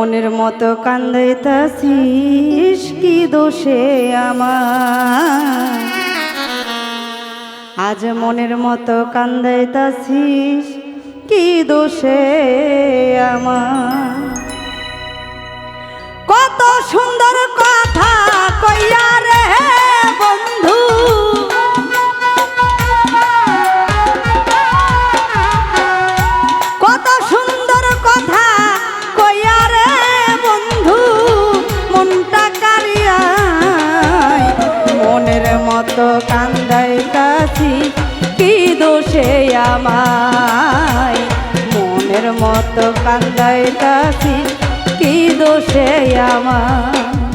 মনের মতো কান্দাইতাছিস, কি দোষে আমার? আজ মনের মতো কান্দাইতাছিস, কি দোষে আমার? কত সুন্দর কথা কইয়া রে। মনের মতো কান্দাইতাছি কি দোষে আমায়? মনের মতো কান্দাইতাছি কি দোষে আমার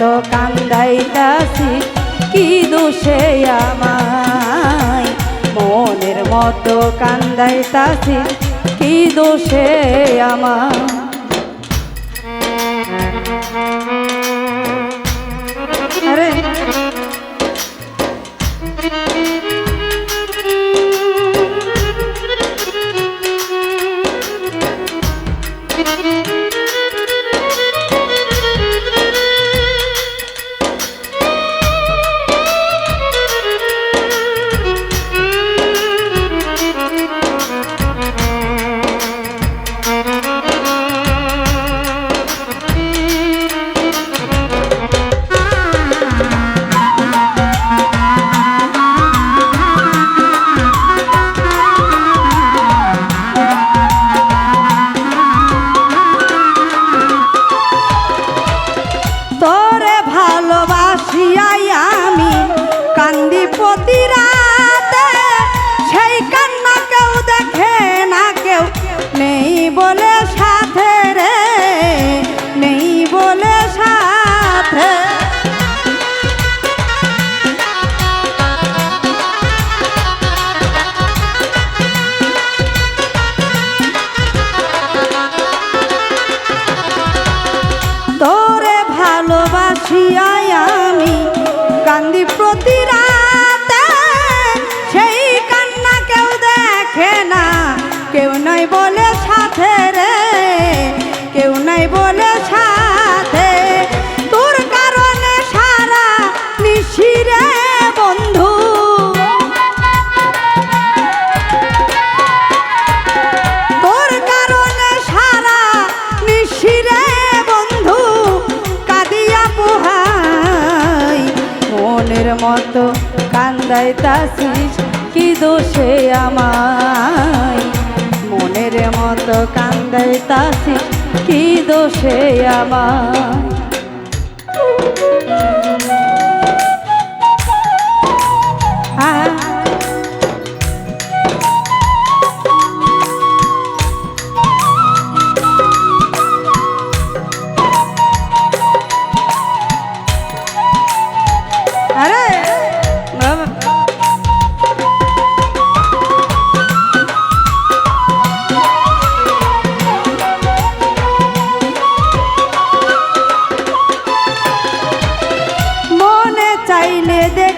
মতো কান্দাইতাছি কি দোষে আমায়? মনের মতো কান্দাইতাছি কি দোষে আমার ভালোবাসিয়াই আমি কান্দি প্রতি মনের কান্দায় তাসিস কি দোষে আমায়? মনের মতো কান্দায় তাসিস কি দোষে আমার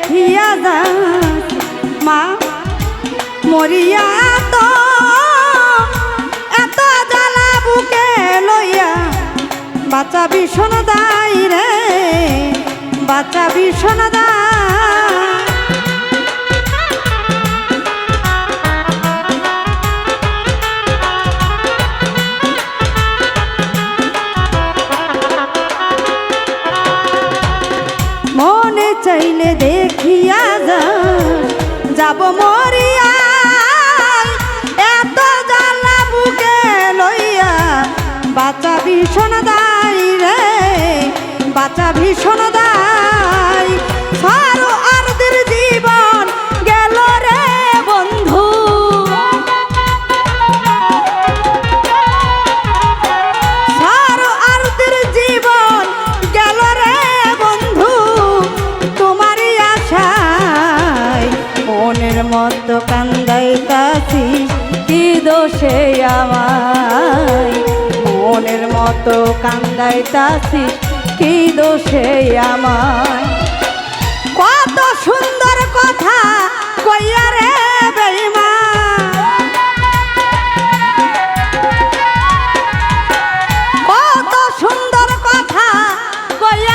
হিয়া যা মা, মরিয়া তো এত জ্বালা বুকে লইয়া বাঁচা ভীষণ দাই রে বাঁচা ভীষণ দায় জীবন গেল বন্ধু। সারো আরদের বন্ধু, তোমারই আশায় মনের মতো কান্দাইতাছি, কি দোষে আমায়? মনের মতো কান্দাইতাছি কি দোষে আমায় কত সুন্দর কথা কইয়া রে কত সুন্দর কথা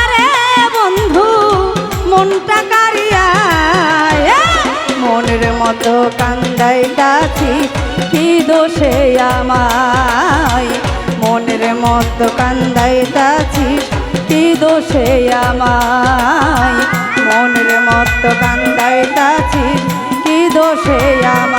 রে বন্ধু মতো কান্দাইতাছি কি দোষে আমায়? মনের মতো কান্দাইতাছি কি দোষে আমায়। মনের মতো কান্দাইতাছি কি দোষে আমায়